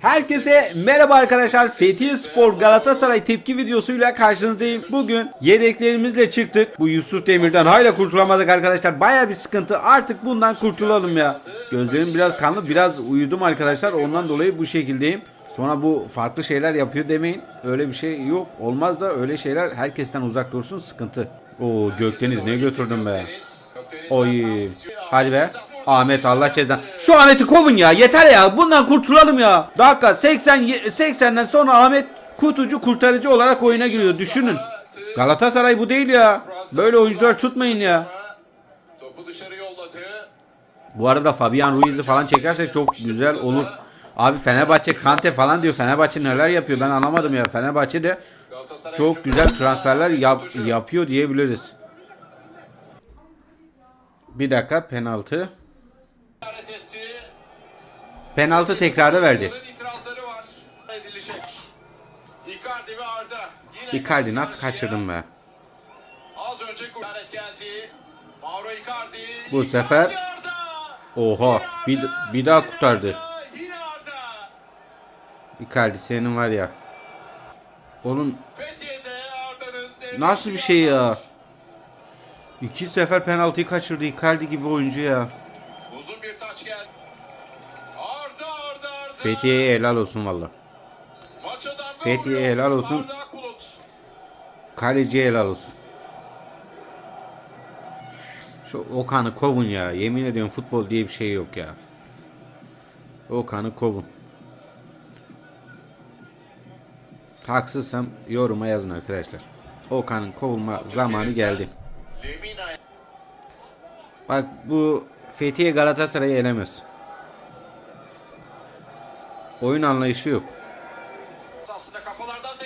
Herkese merhaba arkadaşlar. Fethiye Spor Galatasaray tepki videosuyla karşınızdayım. Bugün yedeklerimizle çıktık. Bu Yusuf Demir'den hala kurtulamadık arkadaşlar. Baya bir sıkıntı. Artık bundan kurtulalım ya. Gözlerim biraz kanlı. Biraz uyudum arkadaşlar. Ondan dolayı bu şekildeyim. Sonra bu farklı şeyler yapıyor demeyin. Öyle bir şey yok. Olmaz da öyle şeyler herkesten uzak dursun. Sıkıntı. Oo Gökdeniz ne götürdün be. Oy. Hadi be. Ahmet Allah cezan. Şu Ahmet'i kovun ya. Yeter ya. Bundan kurtulalım ya. Dakika 80 ye- 80'den sonra Ahmet kutucu kurtarıcı olarak oyuna giriyor. Düşünün. Galatasaray bu değil ya. Böyle oyuncular tutmayın ya. Topu dışarı yolladı. Bu arada Fabian Ruiz'i falan çekersek çok güzel olur. Abi Fenerbahçe Kante falan diyor. Fenerbahçe neler yapıyor ben anlamadım ya. Fenerbahçe de çok güzel transferler yap- yapıyor diyebiliriz. Bir dakika penaltı. Penaltı tekrarı verdi. Icardi ve Arda. Yine Icardi nasıl kaçırdın be? Az önce işaret geldi. Mauro Icardi. Bu sefer-. Oha bir, bir daha kurtardı. Arda, Yine Arda. Icardi senin var ya. Devre nasıl bir şey ya? İki sefer penaltıyı kaçırdı Icardi gibi oyuncu ya. Uzun bir taç geldi. Arda Arda Arda. Fethiye'ye helal olsun valla. Maça darbe Fethiye vuruyor. helal olsun. Kaleciye helal olsun. Şu Okan'ı kovun ya. Yemin ediyorum futbol diye bir şey yok ya. Okan'ı kovun. Haksızsam yoruma yazın arkadaşlar. Okan'ın kovulma zamanı geldi. Bak bu Fethiye Galatasaray'ı elemez. Oyun anlayışı yok.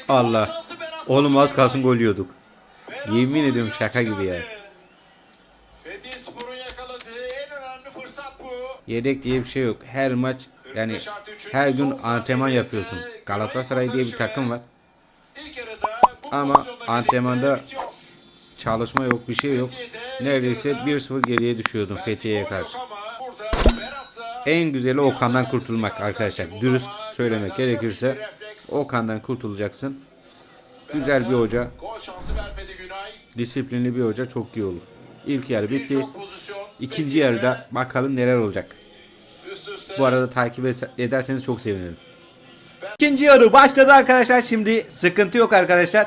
Allah. Oğlum az kalsın gol yiyorduk. Yemin ediyorum şaka gibi ya. Yedek diye bir şey yok. Her maç yani her gün antrenman yapıyorsun. Galatasaray diye bir takım var. Ama antrenmanda. Çalışma yok, bir şey yok. Neredeyse 1-0 geriye düşüyordum Fethiye'ye karşı. yok ama burada Berat da En güzeli Okan'dan kurtulmak arkadaşlar. Dürüst söylemek gerekirse Okan'dan kurtulacaksın. Güzel bir hoca, disiplinli bir hoca çok iyi olur. İlk yarı bitti. İkinci yarıda bakalım neler olacak. Bu arada takip ederseniz çok sevinirim. İkinci yarı başladı arkadaşlar. Şimdi sıkıntı yok arkadaşlar.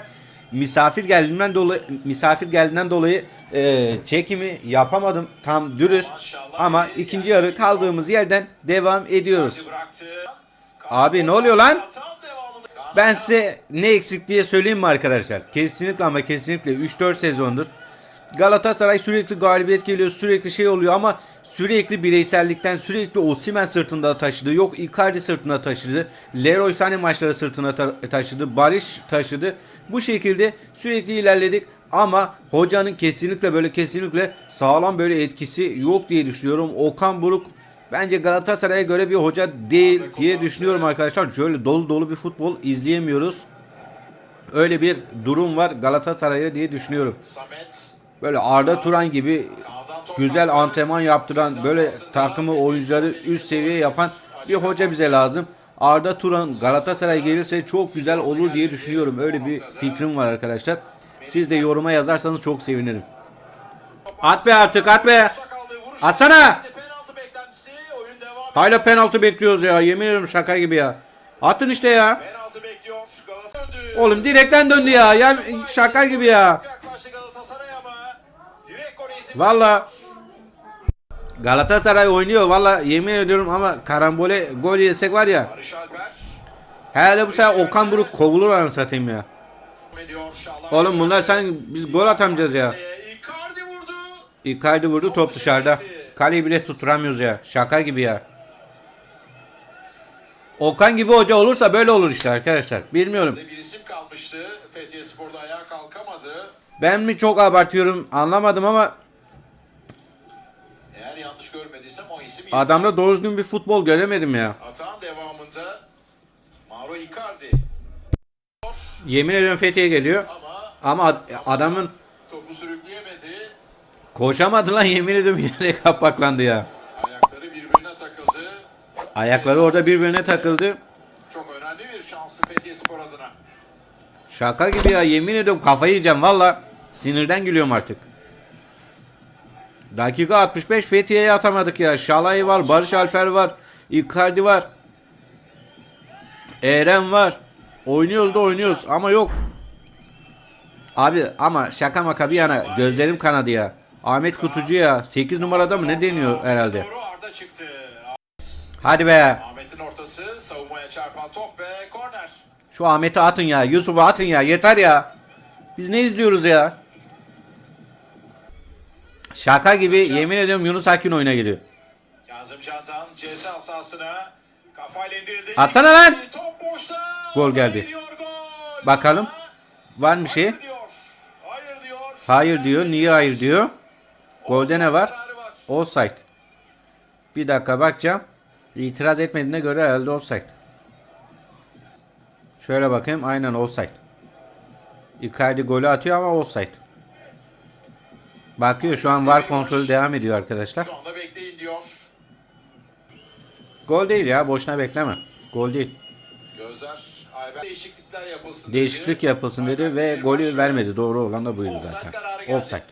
Misafir geldiğinden dolayı misafir geldiğinden dolayı e, çekimi yapamadım tam dürüst ama ikinci yarı kaldığımız yerden devam ediyoruz. Abi ne oluyor lan? Ben size ne eksik diye söyleyeyim mi arkadaşlar? Kesinlikle ama kesinlikle 3-4 sezondur Galatasaray sürekli galibiyet geliyor, sürekli şey oluyor ama sürekli bireysellikten sürekli Osimhen sırtında taşıdı. Yok Icardi sırtına taşıdı. Leroy Sané maçları sırtına ta- taşıdı. Barış taşıdı. Bu şekilde sürekli ilerledik ama hocanın kesinlikle böyle kesinlikle sağlam böyle etkisi yok diye düşünüyorum. Okan Buruk bence Galatasaray'a göre bir hoca değil diye düşünüyorum arkadaşlar. Şöyle dolu dolu bir futbol izleyemiyoruz. Öyle bir durum var Galatasaray'a diye düşünüyorum. Samet. Böyle Arda Turan gibi güzel antrenman yaptıran, böyle takımı oyuncuları üst seviye yapan bir hoca bize lazım. Arda Turan Galatasaray gelirse çok güzel olur diye düşünüyorum. Öyle bir fikrim var arkadaşlar. Siz de yoruma yazarsanız çok sevinirim. At be artık at be. Atsana. Hala penaltı bekliyoruz ya. Yemin ediyorum şaka gibi ya. Atın işte ya. Oğlum direkten döndü ya. Ya şaka gibi ya. Valla Galatasaray oynuyor valla yemin ediyorum ama karambole gol yesek var ya. Hele bu sefer Okan Buruk kovulur anasını satayım ya. Oğlum bunlar sen biz gol atamayacağız ya. Icardi vurdu top dışarıda. Kaleyi bile tutturamıyoruz ya. Şaka gibi ya. Okan gibi hoca olursa böyle olur işte arkadaşlar. Bilmiyorum. Bir isim kalmıştı. Fethiye Spor'da ayağa kalkamadı. Ben mi çok abartıyorum anlamadım ama Eğer yanlış görmediysem o isim adamda doğru düzgün bir futbol göremedim ya. Atağın devamında Mauro Icardi Yemin ediyorum Fethiye geliyor. ama Ama ad- adamın topu sürükleyemedi. koşamadı lan yemin ediyorum yere kapaklandı ya. Ayakları birbirine takıldı. Ayakları orada birbirine takıldı. Önemli bir şansı Fethiye Spor adına. Şaka gibi ya yemin ediyorum kafayı yiyeceğim valla. Sinirden gülüyorum artık. Dakika 65 Fethiye'ye atamadık ya. Şalay var, Barış Alper var, Icardi var. Eren var. Oynuyoruz da oynuyoruz ama yok. Abi ama şaka maka bir yana gözlerim kanadı ya. Ahmet Kutucu ya 8 numarada mı ne deniyor herhalde. Hadi be. Ahmet'in ortası savunmaya çarpan top ve korner. Şu Ahmet'i atın ya. Yusuf'u atın ya. Yeter ya. Biz ne izliyoruz ya? Şaka gibi yemin ediyorum Yunus Akgün oyuna geliyor. Kazım Cantan ceza sahasına kafayla indirildi. Atsana lan! Top boşta. Gol geldi. Gol. Bakalım. Var mı bir şey? Hayır diyor. Hayır diyor. Hayır diyor. Niye hayır diyor? Golde ne var. Offside. Bir dakika bakacağım. İtiraz etmediğine göre herhalde offside. Şöyle bakayım. Aynen offside. Icardi golü atıyor ama offside. Bakıyor şu an var kontrolü devam ediyor arkadaşlar. Şu anda bekleyin diyor. Gol değil ya boşuna bekleme. Gol değil. Gözler Ayber değişiklikler yapılsın. Değişiklik dedi. yapılsın dedi ve golü vermedi. Doğru olan da buydu Offside zaten. Offside.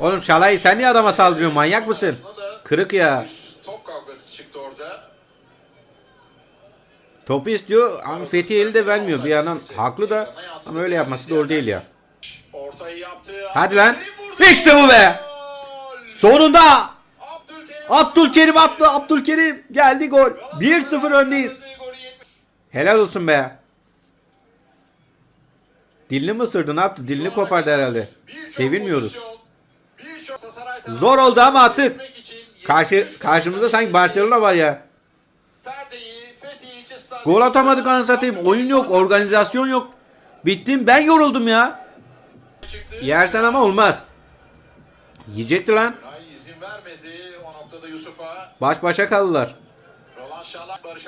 Oğlum Şalay sen niye adama saldırıyorsun manyak mısın? Kırık ya. Top kavgası çıktı orada. Topu istiyor ama Fethiye'li de vermiyor. Bir yandan haklı da ama öyle yapması doğru değil ya. Ortayı yaptı. Hadi lan. İşte bu be. Sonunda Abdülkerim. Attı. Abdülkerim geldi gol. 1-0 öndeyiz. Helal olsun be. Dilini mi ısırdı ne yaptı? Dilini kopardı herhalde. Sevinmiyoruz. Zor oldu ama attık. Karşı karşımızda sanki Barcelona var ya. Gol atamadık anasını satayım. Oyun yok, organizasyon yok. Bittim. Ben yoruldum ya. Çıktı. Yersen ama olmaz. Yiyecekti lan. İzin vermedi o noktada Yusuf'a. Baş başa kaldılar.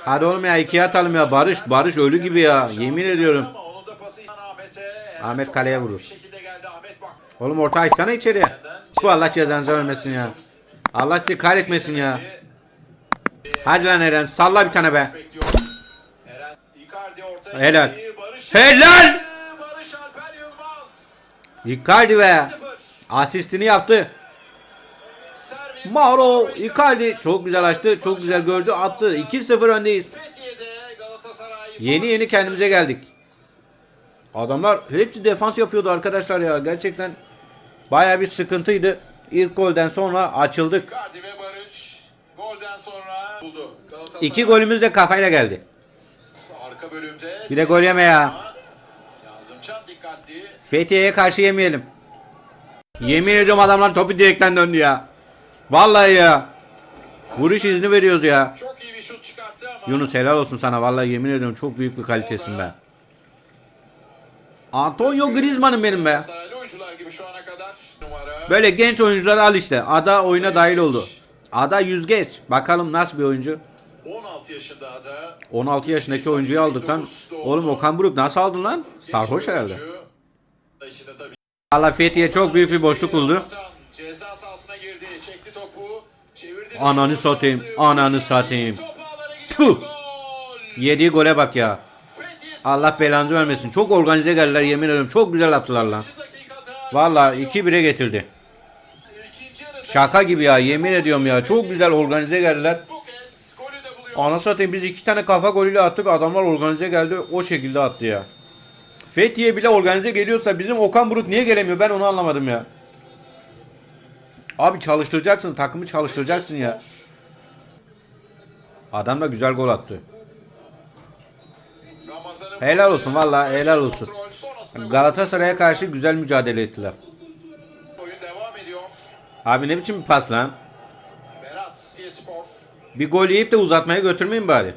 Hadi oğlum ya ikiye atalım ya. Barış, Barış ölü gibi ya. Yemin ediyorum. Ahmet kaleye vurur. Oğlum orta açsana içeriye. Bu Allah cezanızı vermesin ya. Allah sizi kahretmesin ya. Hadi lan Eren salla bir tane be. Helal. Helal! Icardi. 0. Asistini yaptı. Mauro Icardi çok güzel açtı. Çok güzel gördü. Attı. 2-0 öndeyiz. Yeni yeni kendimize geldik. Adamlar hepsi defans yapıyordu arkadaşlar ya. Gerçekten baya bir sıkıntıydı. İlk golden sonra açıldık. Ve İki golümüz de kafayla geldi. Bir de gol yeme ya. Fethiye'ye karşı yemeyelim. Yemin ediyorum adamlar topu direkten döndü ya. Vallahi ya. Vuruş izni veriyoruz ya. Çok iyi bir şut çıkarttı ama. Yunus helal olsun sana. Vallahi yemin ediyorum çok büyük bir kalitesin be. Antonio Griezmann'ım benim be. Böyle genç oyuncuları al işte. Ada oyuna dahil oldu. Ada yüzgeç. Bakalım nasıl bir oyuncu. 16 yaşında da. 16 yaşındaki oyuncuyu aldık lan. Oğlum Okan Buruk nasıl aldın lan? Sarhoş herhalde. Allah Fethiye çok büyük bir boşluk buldu. Ceza sahasına girdi. Çekti topu. Çevirdi. Ananı satayım, ananı satayım. Puh. Yediği gole bak ya. Allah belanızı vermesin. Çok organize geldiler yemin ediyorum. Çok güzel attılar lan. Vallahi 2-1'e getirdi. Şaka gibi ya yemin ediyorum ya. Çok güzel organize geldiler. Ana satayım biz iki tane kafa golüyle attık. Adamlar organize geldi. O şekilde attı ya. Fethiye bile organize geliyorsa bizim Okan Buruk niye gelemiyor ben onu anlamadım ya. Abi çalıştıracaksın takımı çalıştıracaksın ya. Adam da güzel gol attı. Helal olsun vallahi helal olsun. Galatasaray'a karşı güzel mücadele ettiler. Abi ne biçim bir pas lan? Bir gol yiyip de uzatmaya götürmeyin bari.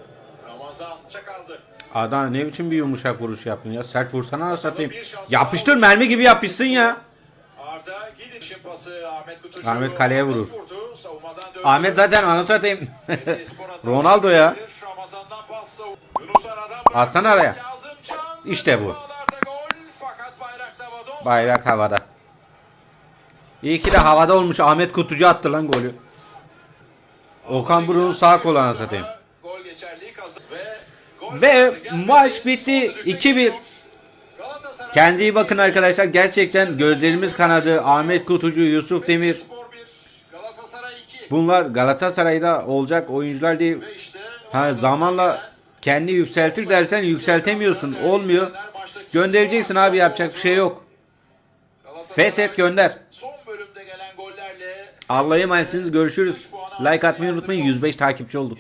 Ramazan çakaldı. Adam ne biçim bir yumuşak vuruş yaptın ya. Sert vursana da satayım. Yapıştır mermi gibi yapışsın ya. Arda Gidiş'in pası Ahmet Kutucu. Ahmet kaleye vurur. vurdu. Ahmet zaten ana satayım. Ronaldo ya. Atsana araya. İşte bu. Bayrak havada. İyi ki de havada olmuş. Ahmet Kutucu attı lan golü. Okan Buruk'un sağ kolu ana satayım. Gol geçerliği kazandı. gol Ve maç bitti. Son düdük 2-1. geliyor. Galatasaray Kendinize iyi bakın arkadaşlar. Gerçekten gözlerimiz kanadı. Ahmet Kutucu, Yusuf Demir. Spor 1, Galatasaray 2. Bunlar Galatasaray'da olacak oyuncular değil. Ha zamanla kendi yükseltir dersen yükseltemiyorsun. Olmuyor. Göndereceksin abi yapacak bir şey yok. Feshet gönder. Allah'a emanetsiniz. Görüşürüz. Like atmayı unutmayın. 105 takipçi olduk.